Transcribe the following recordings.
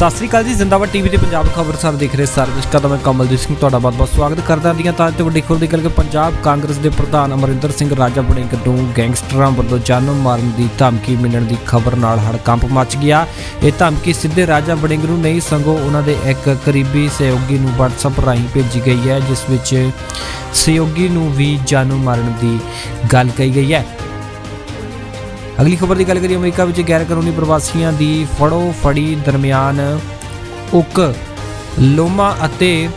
ਸਤਿ ਸ੍ਰੀ ਅਕਾਲ ਜੀ, ਜ਼ਿੰਦਾਬਾਦ ਟੀਵੀ ਤੇ ਪੰਜਾਬ ਖਬਰ ਸਰ ਦੇਖ ਰਹੇ ਸਾਰੇ ਦਰਸ਼ਕਾਂ ਦਾ ਮੈਂ ਕਮਲਦੀਪ ਸਿੰਘ, ਤੁਹਾਡਾ ਬਹੁਤ-ਬਹੁਤ ਸਵਾਗਤ ਕਰਦਾ ਹਾਂ ਤਾਂ ਤਾਜ਼ ਤੇ ਵੱਡੀ ਖਬਰ ਦੀ ਗੱਲ ਕਿ ਪੰਜਾਬ ਕਾਂਗਰਸ ਦੇ ਪ੍ਰਧਾਨ ਅਮਰਿੰਦਰ ਸਿੰਘ ਰਾਜਾ ਵੜਿੰਗ ਨੂੰ ਗੈਂਗਸਟਰਾਂ ਵੱਲੋਂ ਜਾਨੋਂ ਮਾਰਨ ਦੀ ਧਮਕੀ ਮਿਲਣ ਦੀ ਖਬਰ ਨਾਲ ਹੜਕੰਪ ਮਚ ਗਿਆ। ਇਹ ਧਮਕੀ ਸਿੱਧੇ ਰਾਜਾ ਵੜਿੰਗ ਨੂੰ ਨਹੀਂ ਸੰਗੋ ਉਹਨਾਂ ਦੇ ਇੱਕ ਕਰੀਬੀ ਸਹਿਯੋਗੀ ਨੂੰ WhatsApp ਰਾਹੀਂ ਭੇਜੀ ਗਈ ਹੈ, ਜਿਸ ਵਿੱਚ ਸਹਿਯੋਗੀ ਨੂੰ ਵੀ ਜਾਨੋਂ ਮਾਰਨ ਦੀ ਗੱਲ ਕਹੀ ਗਈ ਹੈ। ਅਗਲੀ ਖਬਰ ਦੀ ਗੱਲ ਕਰੀਏ, ਅਮਰੀਕਾ ਵਿੱਚ ਗੈਰ ਕਾਨੂੰਨੀ ਪ੍ਰਵਾਸੀਆਂ ਦੀ ਫੜੋ ਫੜੀ ਦਰਮਿਆਨ ਉਕ ਲੋਮਾ ਅਤੇ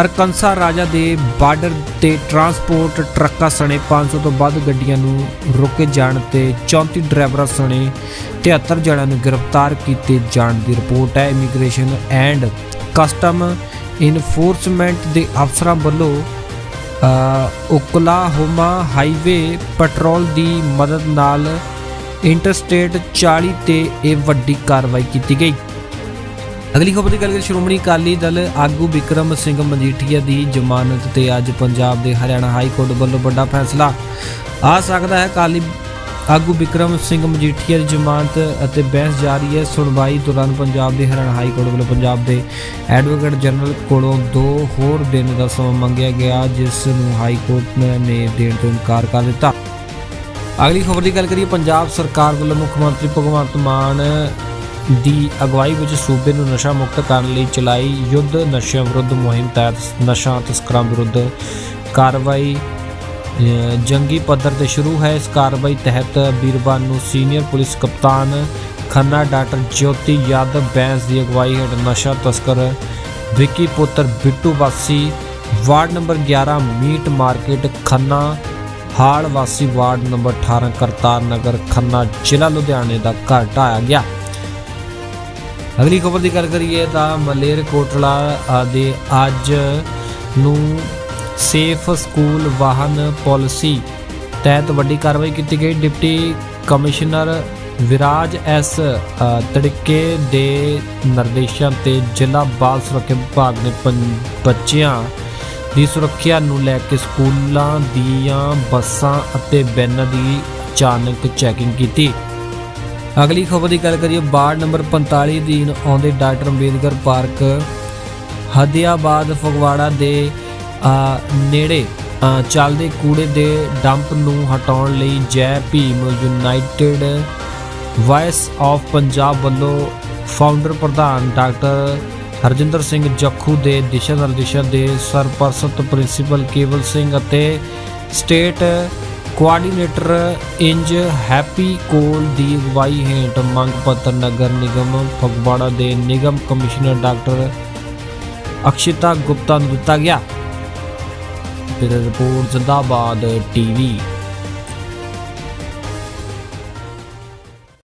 ਅਰਕਨਸਾ ਰਾਜਾ ਦੇ ਬਾਰਡਰ ਤੇ ਟਰਾਂਸਪੋਰਟ ਟਰੱਕਾਂ ਸਣੇ 500 ਤੋਂ ਵੱਧ ਗੱਡੀਆਂ ਨੂੰ ਰੋਕੇ ਜਾਣ ਤੇ 34 ਡਰਾਈਵਰਾਂ ਸਣੇ 73 ਜਣਿਆਂ ਨੂੰ ਗ੍ਰਿਫਤਾਰ ਕੀਤੇ ਜਾਣ ਦੀ ਰਿਪੋਰਟ ਹੈ। ਇਮੀਗ੍ਰੇਸ਼ਨ ਐਂਡ ਕਸਟਮ ਇਨਫੋਰਸਮੈਂਟ ਦੇ ਅਫਸਰਾਂ ਵੱਲੋਂ ਓਕਲਾਹੋਮਾ ਹਾਈਵੇ ਪੈਟਰੋਲ ਦੀ ਮਦਦ ਨਾਲ ਇੰਟਰਸਟੇਟ 40 ਤੇ ਇਹ ਵੱਡੀ ਕਾਰਵਾਈ ਕੀਤੀ ਗਈ। ਅਗਲੀ ਖਬਰ ਦੀ ਗੱਲ ਕਰੀਏ, ਸ਼੍ਰੋਮਣੀ ਅਕਾਲੀ ਦਲ ਆਗੂ ਵਿਕਰਮ ਸਿੰਘ ਮਜੀਠੀਆ ਦੀ ਜ਼ਮਾਨਤ ਤੇ ਅੱਜ ਪੰਜਾਬ ਦੇ ਹਰਿਆਣਾ ਹਾਈ ਕੋਰਟ ਵੱਲੋਂ ਵੱਡਾ ਫੈਸਲਾ। ਆ ਸਕਦਾ ਹੈ ਅਕਾਲੀ ਆਗੂ ਵਿਕਰਮ ਸਿੰਘ ਮਜੀਠੀਆ ਦੀ ਜ਼ਮਾਨਤ ਅਤੇ ਬਹਿਸ ਜਾਰੀ ਹੈ। ਸੁਣਵਾਈ ਦੌਰਾਨ ਪੰਜਾਬ ਦੇ ਹਰਿਆਣਾ ਹਾਈ ਕੋਰਟ ਵੱਲੋਂ ਪੰਜਾਬ ਦੇ ਐਡਵੋਕੇਟ ਜਨਰਲ ਕੋਲੋਂ ਦੋ ਹੋਰ ਦਿਨ ਦਾ ਸਮਾਂ ਮੰਗਿਆ ਗਿਆ, ਜਿਸ ਨੂੰ ਹਾਈ ਕੋਰਟ ਨੇ ਦੇਣ ਤੋਂ ਇਨਕਾਰ ਕਰ ਦਿੱਤਾ। ਅਗਲੀ ਖਬਰ ਦੀ ਗੱਲ ਕਰੀਏ, ਪੰਜਾਬ ਸਰਕਾਰ ਵੱਲੋਂ ਮੁੱਖ ਮੰਤਰੀ ਭਗਵੰਤ ਮਾਨ ਦੀ ਅਗਵਾਈ ਵਿੱਚ ਸੂਬੇ ਨੂੰ ਨਸ਼ਾ ਮੁਕਤ ਕਰਨ ਲਈ ਚਲਾਈ ਯੁੱਧ, ਨਸ਼ਿਆਂ ਵਿਰੁੱਧ ਮੁਹਿੰਮ ਤਹਿਤ ਨਸ਼ਾ ਤਸਕਰਾਂ ਵਿਰੁੱਧ ਕਾਰਵਾਈ ਜੰਗੀ ਪੱਧਰ ਤੇ ਸ਼ੁਰੂ ਹੈ। ਇਸ ਕਾਰਵਾਈ ਤਹਿਤ ਵੀਰਵਾਰ ਨੂੰ ਸੀਨੀਅਰ ਪੁਲਿਸ ਕਪਤਾਨ ਖੰਨਾ, ਡਾਕਟਰ ਜੋਤੀ ਯਾਦਵ, ਬੈਂਸ ਦੀ ਅਗਵਾਈ ਹੇਠ ਨਸ਼ਾ ਤਸਕਰ ਵਿੱਕੀ ਪੁੱਤਰ ਬਿੱਟੂ ਵਾਸੀ, ward number 11 meat market, Khanna ਹਾਲ ਵਾਸੀ ਵਾਰਡ ਨੰਬਰ 18 ਕਰਤਾਰ ਨਗਰ, ਖੰਨਾ ਜ਼ਿਲ੍ਹਾ ਲੁਧਿਆਣੇ ਦਾ ਘਰ ਢਾਇਆ ਗਿਆ। ਅਗਲੀ ਖਬਰ ਦੀ ਗੱਲ ਕਰੀਏ ਤਾਂ ਮਲੇਰ ਕੋਟਲਾ ਦੇ ਅੱਜ ਨੂੰ ਸੇਫ ਸਕੂਲ ਵਾਹਨ ਪਾਲਿਸੀ ਤਹਿਤ ਵੱਡੀ ਕਾਰਵਾਈ ਕੀਤੀ ਗਈ। ਡਿਪਟੀ ਕਮਿਸ਼ਨਰ ਵਿਰਾਜ ਐਸ ਤੜਕੇ ਦੇ ਨਿਰਦੇਸ਼ਾਂ ਤੇ ਜ਼ਿਲ੍ਹਾ ਬਾਲ ਸੁਰੱਖਿਆ ਵਿਭਾਗ ਨੇ ਪੰ- ਬੱਚਿਆਂ ਦੀ ਸੁਰੱਖਿਆ ਨੂੰ ਲੈ ਕੇ ਸਕੂਲਾਂ ਦੀਆਂ ਬੱਸਾਂ ਅਤੇ ਵੈਨਾਂ ਦੀ ਅਚਾਨਕ ਚੈਕਿੰਗ ਕੀਤੀ। ਅਗਲੀ ਖਬਰ ਦੀ ਗੱਲ ਕਰੀਏ, ਵਾਰਡ ਨੰਬਰ 45 ਦੀ ਆਉਂਦੇ ਡਾਕਟਰ ਅੰਬੇਦਕਰ ਪਾਰਕ, ਹਦੀਆਬਾਦ, ਫਗਵਾੜਾ ਦੇ ਨੇੜੇ ਚੱਲਦੇ ਕੂੜੇ ਦੇ ਡੰਪ ਨੂੰ ਹਟਾਉਣ ਲਈ Jai Bhim United Voice of Punjab ਵੱਲੋਂ ਫਾਊਂਡਰ ਪ੍ਰਧਾਨ ਡਾਕਟਰ ਹਰਜਿੰਦਰ ਸਿੰਘ ਜੱਖੂ ਦੇ ਦਿਸ਼ਾ ਨਿਰਦੇਸ਼ਾਂ ਦੇ ਸਰਪ੍ਰਸਤ ਪ੍ਰਿੰਸੀਪਲ ਕੇਵਲ ਸਿੰਘ ਅਤੇ ਸਟੇਟ ਕੋਆਰਡੀਨੇਟਰ ਇੰਜ ਹੈਪੀ ਕੋਲ ਦੀ ਅਗਵਾਈ ਹੇਠ ਮੰਗ ਪੱਤਰ ਨਗਰ ਨਿਗਮ ਫਗਵਾੜਾ ਦੇ ਨਿਗਮ ਕਮਿਸ਼ਨਰ ਡਾਕਟਰ ਅਕਸ਼ਿਤਾ ਗੁਪਤਾ ਨੂੰ ਦਿੱਤਾ ਗਿਆ। ਫਿਰ ਰਿਪੋਰਟ ਜ਼ਿੰਦਾਬਾਦ ਟੀਵੀ।